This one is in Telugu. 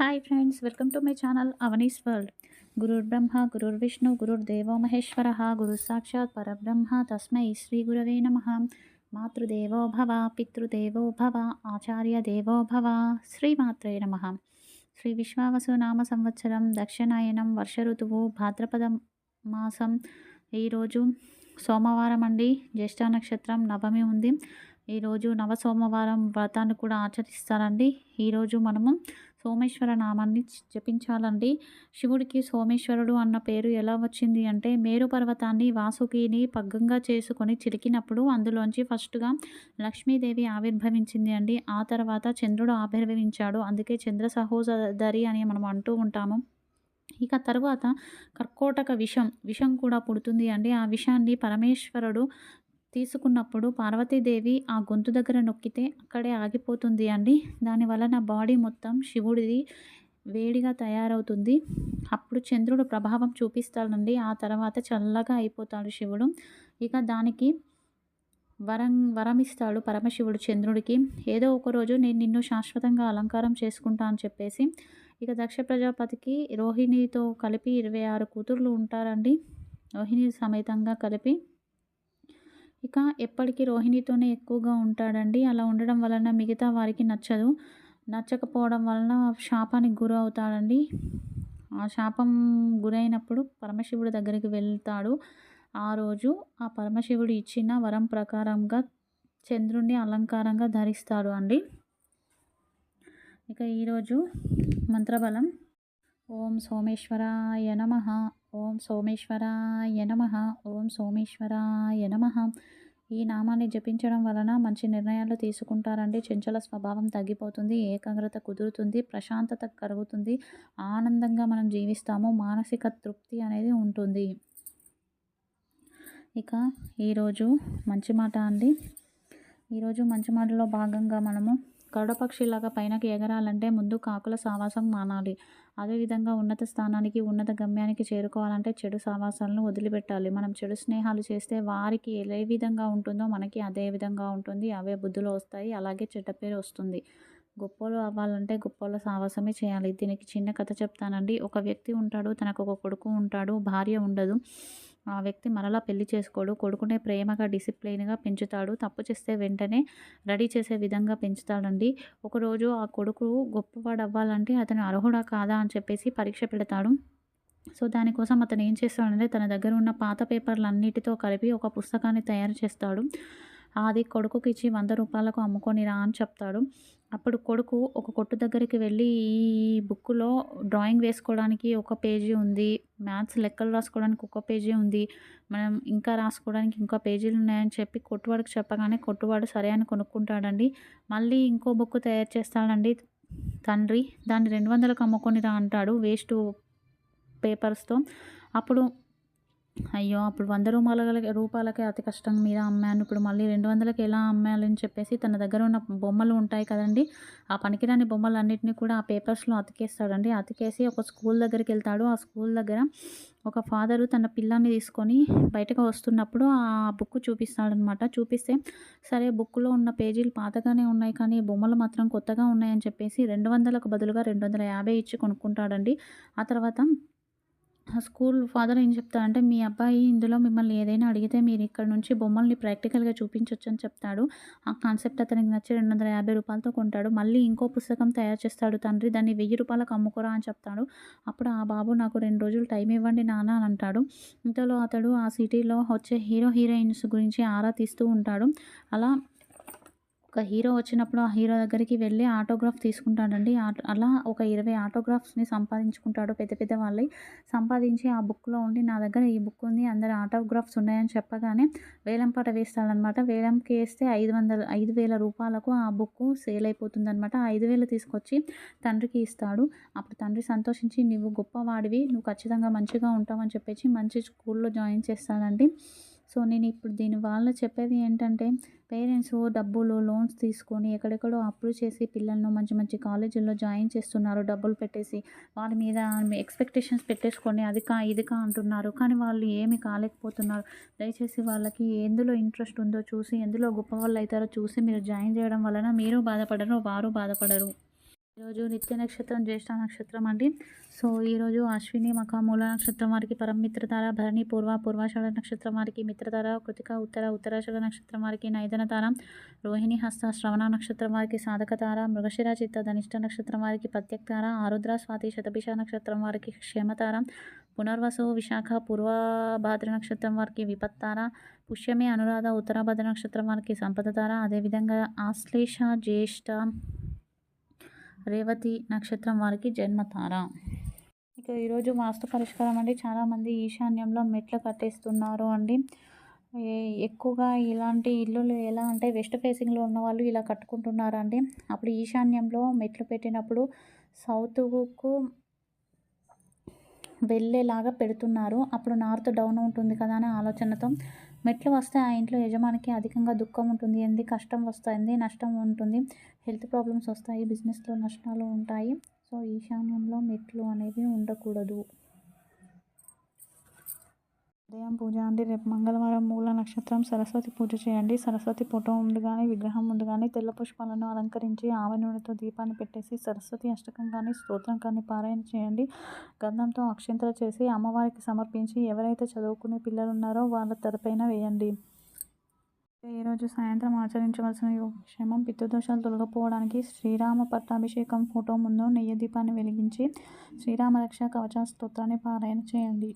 Hi friends welcome to my channel Avani's world గురుర్ బ్రహ్మ గురుర్ విష్ణు గురుర్ దేవో మహేశ్వర గురు సాక్షాత్ పరబ్రహ్మ తస్మై శ్రీ గురవే నమ మాతృదేవో భవ పితృదేవో భవ ఆచార్య దేవో భవ శ్రీమాత్రే నమ శ్రీ విశ్వావసు నామ సంవత్సరం దక్షిణాయనం వర్ష ఋతువు భాద్రపద మాసం ఈరోజు సోమవారం అండి జ్యేష్ఠ నక్షత్రం నవమి ఉంది. ఈరోజు నవ సోమవారం వ్రతాన్ని కూడా ఆచరిస్తారండి. ఈరోజు మనము సోమేశ్వర నామాన్ని జపించాలండి. శివుడికి సోమేశ్వరుడు అన్న పేరు ఎలా వచ్చింది అంటే మేరు పర్వతాన్ని వాసుకిని పగ్గంగా చేసుకొని చిలికినప్పుడు అందులోంచి ఫస్ట్గా లక్ష్మీదేవి ఆవిర్భవించింది అండి. ఆ తర్వాత చంద్రుడు ఆవిర్భవించాడు. అందుకే చంద్ర సహోదరి అని మనం అంటూ ఉంటాము. ఇక తర్వాత కర్కోటక విషం విషం కూడా పుడుతుంది అండి. ఆ విషాన్ని పరమేశ్వరుడు తీసుకున్నప్పుడు పార్వతీదేవి ఆ గొంతు దగ్గర నొక్కితే అక్కడే ఆగిపోతుంది అండి. దానివల్ల నా బాడీ మొత్తం శివుడిది వేడిగా తయారవుతుంది. అప్పుడు చంద్రుడు ప్రభావం చూపిస్తాడండి. ఆ తర్వాత చల్లగా అయిపోతాడు శివుడు. ఇక దానికి వరం వరమిస్తాడు పరమశివుడు చంద్రుడికి. ఏదో ఒకరోజు నేను నిన్ను శాశ్వతంగా అలంకారం చేసుకుంటా అని చెప్పేసి ఇక దక్ష ప్రజాపతికి రోహిణితో కలిపి ఇరవై ఆరు కూతుర్లు ఉంటారండి. రోహిణి సమేతంగా కలిపి ఇక ఎప్పటికీ రోహిణితోనే ఎక్కువగా ఉంటాడండి. అలా ఉండడం వలన మిగతా వారికి నచ్చదు. నచ్చకపోవడం వలన శాపానికి గురి అవుతాడండి. ఆ శాపం గురైనప్పుడు పరమశివుడి దగ్గరికి వెళ్తాడు. ఆ రోజు ఆ పరమశివుడు ఇచ్చిన వరం ప్రకారంగా చంద్రుణ్ణి అలంకారంగా ధరిస్తాడు అండి. ఇక ఈరోజు మంత్రబలం. ఓం సోమేశ్వరాయ నమ. ఓం సోమేశ్వరాయ నమ. ఓం సోమేశ్వరాయ నమ. ఈ నామాన్ని జపించడం వలన మంచి నిర్ణయాలు తీసుకుంటారండి. చంచల స్వభావం తగ్గిపోతుంది ఏకాగ్రత కుదురుతుంది ప్రశాంతత కలుగుతుంది ఆనందంగా మనం జీవిస్తాము మానసిక తృప్తి అనేది ఉంటుంది. ఇక ఈరోజు మంచి మాట అండి. ఈరోజు మంచి మాటలో భాగంగా మనము గరుడపక్షిలాగా పైనకి ఎగరాలంటే ముందు కాకుల సావాసం మానాలి. అదేవిధంగా ఉన్నత స్థానానికి ఉన్నత గమ్యానికి చేరుకోవాలంటే చెడు సావాసాలను వదిలిపెట్టాలి. మనం చెడు స్నేహాలు చేస్తే వారికి ఏ విధంగా ఉంటుందో మనకి అదే విధంగా ఉంటుంది. అవే బుద్ధులు వస్తాయి అలాగే చెడ్డ పేరు వస్తుంది. గొప్పలు అవ్వాలంటే గొప్పల సావాసమే చేయాలి. దీనికి చిన్న కథ చెప్తానండి. ఒక వ్యక్తి ఉంటాడు తనకు ఒక కొడుకు ఉంటాడు భార్య ఉండదు. ఆ వ్యక్తి మరలా పెళ్ళి చేసుకోడు కొడుకునే ప్రేమగా డిసిప్లైన్గా పెంచుతాడు. తప్పు చేస్తే వెంటనే రెడీ చేసే విధంగా పెంచుతాడండి. ఒకరోజు ఆ కొడుకు గొప్పవాడు అవ్వాలంటే అతను అర్హుడా కాదా అని చెప్పేసి పరీక్ష పెడతాడు. సో దానికోసం అతను ఏం చేస్తాడంటే తన దగ్గర ఉన్న పాత పేపర్లన్నిటితో కలిపి ఒక పుస్తకాన్ని తయారు చేస్తాడు. అది కొడుకుకి ఇచ్చి వంద రూపాయలకు అమ్ముకొని రా అని చెప్తాడు. అప్పుడు కొడుకు ఒక కొట్టు దగ్గరికి వెళ్ళి ఈ బుక్లో డ్రాయింగ్ వేసుకోవడానికి ఒక పేజీ ఉంది. మ్యాథ్స్ లెక్కలు రాసుకోవడానికి ఒక పేజీ ఉంది. మనం ఇంకా రాసుకోవడానికి ఇంకా పేజీలు ఉన్నాయని చెప్పి కొట్టువాడికి చెప్పగానే కొట్టువాడు సరే అని కొనుక్కుంటాడండి. మళ్ళీ ఇంకో బుక్ తయారు చేస్తాడండి. తండ్రి దాన్ని రెండు వందలకు అమ్ముకొని రా అంటాడు వేస్ట్ పేపర్స్తో. అప్పుడు అయ్యో అప్పుడు వంద రూపాయల రూపాయలకే అతి కష్టం మీద అమ్మాను ఇప్పుడు మళ్ళీ రెండు వందలకి ఎలా అమ్మాలని చెప్పేసి తన దగ్గర ఉన్న బొమ్మలు ఉంటాయి కదండి. ఆ పనికిరాని బొమ్మలు అన్నింటినీ కూడా ఆ పేపర్స్లో అతికేస్తాడండి. అతికేసి ఒక స్కూల్ దగ్గరికి వెళ్తాడు. ఆ స్కూల్ దగ్గర ఒక ఫాదరు తన పిల్లాన్ని తీసుకొని బయటకు వస్తున్నప్పుడు ఆ బుక్ చూపిస్తాడనమాట. చూపిస్తే సరే బుక్లో ఉన్న పేజీలు పాతగానే ఉన్నాయి కానీ బొమ్మలు మాత్రం కొత్తగా ఉన్నాయని చెప్పేసి రెండు వందలకు బదులుగా రెండు వందల యాభై ఇచ్చి కొనుక్కుంటాడండి. ఆ తర్వాత స్కూల్ ఫాదర్ ఏం చెప్తారంటే మీ అబ్బాయి ఇందులో మిమ్మల్ని ఏదైనా అడిగితే మీరు ఇక్కడ నుంచి బొమ్మల్ని ప్రాక్టికల్గా చూపించవచ్చు అని చెప్తాడు. ఆ కాన్సెప్ట్ అతనికి నచ్చి రెండు వందల యాభై రూపాయలతో కొంటాడు. మళ్ళీ ఇంకో పుస్తకం తయారు చేస్తాడు. తండ్రి దాన్ని వెయ్యి రూపాయలకు అమ్ముకోరా అని చెప్తాడు. అప్పుడు ఆ బాబు నాకు రెండు రోజులు టైం ఇవ్వండి నాన్న అని అంటాడు. ఇంతలో అతడు ఆ సిటీలో వచ్చే హీరో హీరోయిన్స్ గురించి ఆరా తీస్తూ ఉంటాడు. అలా ఒక హీరో వచ్చినప్పుడు ఆ హీరో దగ్గరికి వెళ్ళి ఆటోగ్రాఫ్ తీసుకుంటాడండి. అలా ఒక ఇరవై ఆటోగ్రాఫ్స్ని సంపాదించుకుంటాడు పెద్ద పెద్ద వాళ్ళవి సంపాదించి ఆ బుక్లో ఉండి నా దగ్గర ఈ బుక్ ఉంది అందరు ఆటోగ్రాఫ్స్ ఉన్నాయని చెప్పగానే వేలం పాట వేస్తాడనమాట వేలంకి వేస్తే ఐదు వందల ఐదు వేల రూపాయలకు ఆ బుక్ సేల్ అయిపోతుంది అనమాట ఐదు వేలు తీసుకొచ్చి తండ్రికి ఇస్తాడు. అప్పుడు తండ్రి సంతోషించి నువ్వు గొప్పవాడివి నువ్వు ఖచ్చితంగా మంచిగా ఉంటావని చెప్పేసి మంచి స్కూల్లో జాయిన్ చేస్తాడండి. సో నేను ఇప్పుడు దీని వాళ్ళు చెప్పేది ఏంటంటే పేరెంట్స్ డబ్బులు లోన్స్ తీసుకొని ఎక్కడెక్కడో అప్రూవ్ చేసి పిల్లలను మంచి మంచి కాలేజీల్లో జాయిన్ చేస్తున్నారు డబ్బులు పెట్టేసి వాళ్ళ మీద ఎక్స్పెక్టేషన్స్ పెట్టేసుకొని అది కా ఇది కా అంటున్నారు. కానీ వాళ్ళు ఏమి కాలేకపోతున్నారు. దయచేసి వాళ్ళకి ఎందులో ఇంట్రెస్ట్ ఉందో చూసి ఎందులో గొప్ప వాళ్ళు అవుతారో చూసి మీరు జాయిన్ చేయడం వలన మీరు బాధపడరు వారు బాధపడరు. ఈరోజు నిత్య నక్షత్రం జ్యేష్ఠ నక్షత్రం అండి. సో ఈరోజు అశ్విని మఖ మూల నక్షత్రం వారికి పరమమిత్రతార భరణి పూర్వ పూర్వాషాఢ నక్షత్రం వారికి మిత్రతార కృతిక ఉత్తర ఉత్తరాషాఢ నక్షత్రం వారికి నైదన తార రోహిణి హస్త శ్రవణ నక్షత్రం వారికి సాధక తార మృగశిర చిత్త ధనిష్ట నక్షత్రం వారికి ప్రత్యక్ తార ఆరుద్ర స్వాతి శతభిష నక్షత్రం వారికి క్షేమతార పునర్వసు విశాఖ పూర్వభాద్ర నక్షత్రం వారికి విపత్తార పుష్యమి అనురాధ ఉత్తరాభద్ర నక్షత్రం వారికి సంపద తార అదేవిధంగా ఆశ్లేష జ్యేష్ఠ రేవతి నక్షత్రం వారికి జన్మతార ఇక ఈరోజు వాస్తు పరిష్కారం అండి. చాలామంది ఈశాన్యంలో మెట్లు కట్టేస్తున్నారు అండి. ఎక్కువగా ఇలాంటి ఇల్లులు ఎలా అంటే వెస్ట్ ఫేసింగ్లో ఉన్న వాళ్ళు ఇలా కట్టుకుంటున్నారండి అప్పుడు ఈశాన్యంలో మెట్లు పెట్టినప్పుడు సౌత్కు వెళ్ళేలాగా పెడుతున్నారు. అప్పుడు నార్త్ డౌన్ ఉంటుంది కదా అనే ఆలోచనతో మెట్లు వస్తే ఆ ఇంట్లో యజమానికి అధికంగా దుఃఖం ఉంటుంది. ఏంది కష్టం వస్తుంది నష్టం ఉంటుంది. హెల్త్ ప్రాబ్లమ్స్ వస్తాయి బిజినెస్లో నష్టాలు ఉంటాయి. సో ఈశాన్యంలో మెట్లు అనేవి ఉండకూడదు. ఉదయం పూజ అండి. రేపు మంగళవారం మూల నక్షత్రం. సరస్వతి పూజ చేయండి. సరస్వతి ఫోటో ముందు కానీ విగ్రహం ముందు కానీ తెల్ల పుష్పాలను అలంకరించి ఆవ నూనెతో దీపాన్ని పెట్టేసి సరస్వతి అష్టకం కానీ స్తోత్రం కానీ పారాయణ చేయండి. గంధంతో అక్షింతలు చేసి అమ్మవారికి సమర్పించి ఎవరైతే చదువుకునే పిల్లలు ఉన్నారో వాళ్ళ తెరపైన వేయండి. ఈరోజు సాయంత్రం ఆచరించవలసిన యోగక్షేమం పితృదోషాలు తొలగిపోవడానికి శ్రీరామ పట్టాభిషేకం ఫోటో ముందు నెయ్యి దీపాన్ని వెలిగించి శ్రీరామ రక్ష కవచ స్తోత్రాన్ని పారాయణ చేయండి.